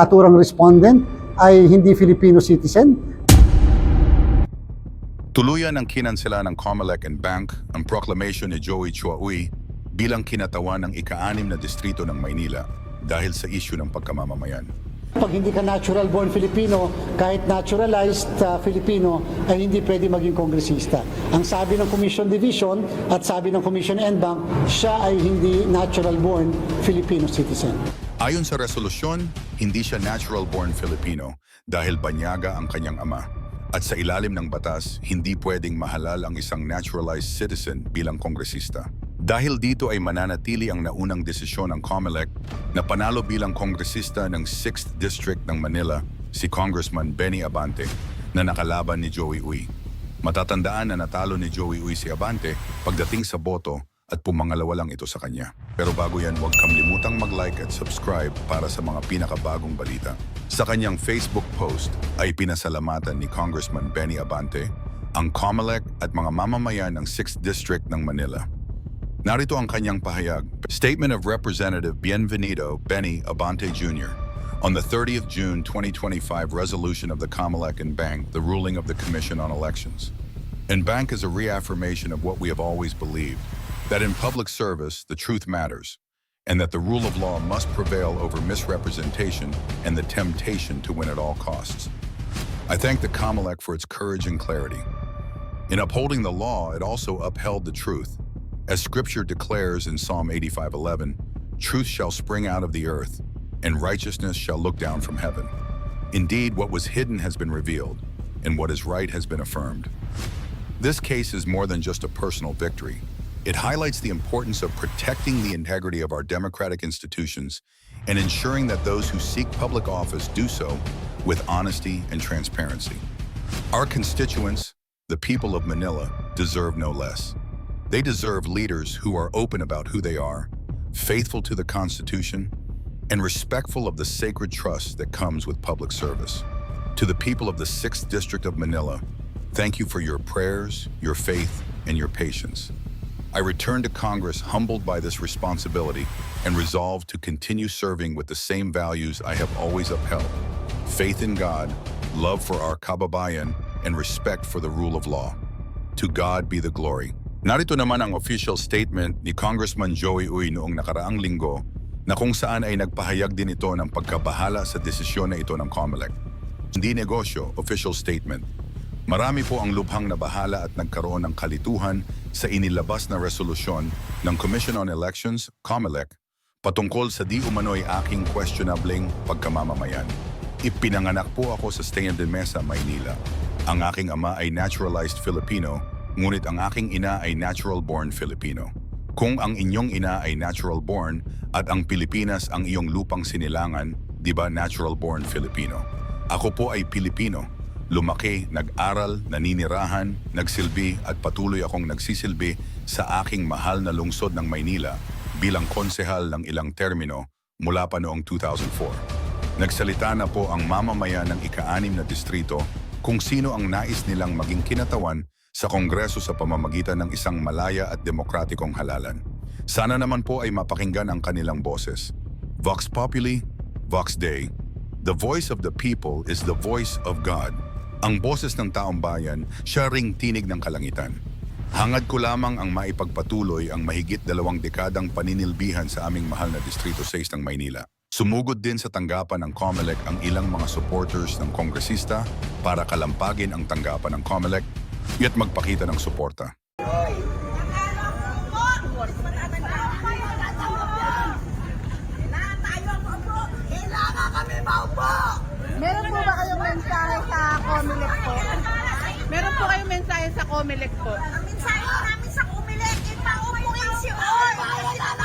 naturang respondent ay hindi Filipino citizen. Tuluyan ang kinansela ng Comelec and Bank ang proclamation ni Joey Chua Uy bilang kinatawan ng ika-anim na distrito ng Maynila dahil sa issue ng pagkamamamayan. Pag hindi ka natural born Filipino, kahit naturalized uh, Filipino, ay hindi pwede maging kongresista. Ang sabi ng Commission Division at sabi ng Commission and Bank, siya ay hindi natural born Filipino citizen. Ayon sa resolusyon, hindi siya natural-born Filipino dahil banyaga ang kanyang ama. At sa ilalim ng batas, hindi pwedeng mahalal ang isang naturalized citizen bilang kongresista. Dahil dito ay mananatili ang naunang desisyon ng COMELEC na panalo bilang kongresista ng 6th District ng Manila si Congressman Benny Abante na nakalaban ni Joey Uy. Matatandaan na natalo ni Joey Uy si Abante pagdating sa boto at pumangalawa lang ito sa kanya. Pero bago yan, huwag kamlimutang mag-like at subscribe para sa mga pinakabagong balita. Sa kanyang Facebook post ay pinasalamatan ni Congressman Benny Abante ang COMELEC at mga mamamayan ng 6th District ng Manila. Narito ang kanyang pahayag. Statement of Representative Bienvenido Benny Abante Jr. On the 30th June 2025 resolution of the COMELEC and Bank, the ruling of the Commission on Elections. And Bank is a reaffirmation of what we have always believed, that in public service, the truth matters, and that the rule of law must prevail over misrepresentation and the temptation to win at all costs. I thank the COMELEC for its courage and clarity. In upholding the law, it also upheld the truth. As scripture declares in Psalm 85:11, truth shall spring out of the earth, and righteousness shall look down from heaven. Indeed, what was hidden has been revealed, and what is right has been affirmed. This case is more than just a personal victory. It highlights the importance of protecting the integrity of our democratic institutions and ensuring that those who seek public office do so with honesty and transparency. Our constituents, the people of Manila, deserve no less. They deserve leaders who are open about who they are, faithful to the Constitution, and respectful of the sacred trust that comes with public service. To the people of the 6th District of Manila, thank you for your prayers, your faith, and your patience. I return to Congress humbled by this responsibility and resolved to continue serving with the same values I have always upheld faith in God, love for our kababayan, and respect for the rule of law. To God be the glory. Narito naman ang official statement ni Congressman Joey Uy noong nakaraang linggo na kung saan ay nagpahayag din ito ng pagkabahala sa desisyon na ito ng COMELEC. Hindi negosyo, official statement. Marami po ang lubhang nabahala at nagkaroon ng kalituhan sa inilabas na resolusyon ng Commission on Elections, COMELEC, patungkol sa di umano'y aking questionabling pagkamamamayan. Ipinanganak po ako sa Stay de Mesa, Maynila. Ang aking ama ay naturalized Filipino, ngunit ang aking ina ay natural-born Filipino. Kung ang inyong ina ay natural-born at ang Pilipinas ang iyong lupang sinilangan, di ba natural-born Filipino? Ako po ay Pilipino. Lumaki, nag-aral, naninirahan, nagsilbi at patuloy akong nagsisilbi sa aking mahal na lungsod ng Maynila bilang konsehal ng ilang termino mula pa noong 2004. Nagsalita na po ang mamamayan ng ika-anim na distrito kung sino ang nais nilang maging kinatawan sa Kongreso sa pamamagitan ng isang malaya at demokratikong halalan. Sana naman po ay mapakinggan ang kanilang boses. Vox Populi, Vox Dei. The voice of the people is the voice of God. Ang boses ng taong bayan, siya ring tinig ng kalangitan. Hangad ko lamang ang maipagpatuloy ang mahigit dalawang dekadang paninilbihan sa aming mahal na Distrito 6 ng Maynila. Sumugod din sa tanggapan ng COMELEC ang ilang mga supporters ng kongresista para kalampagin ang tanggapan ng COMELEC at magpakita ng suporta. Meron po ba kayong mensahe sa Comelec po? Meron po kayong mensahe sa Comelec po? Ang mensahe namin sa kumilig, ipaupuin si! Bayan na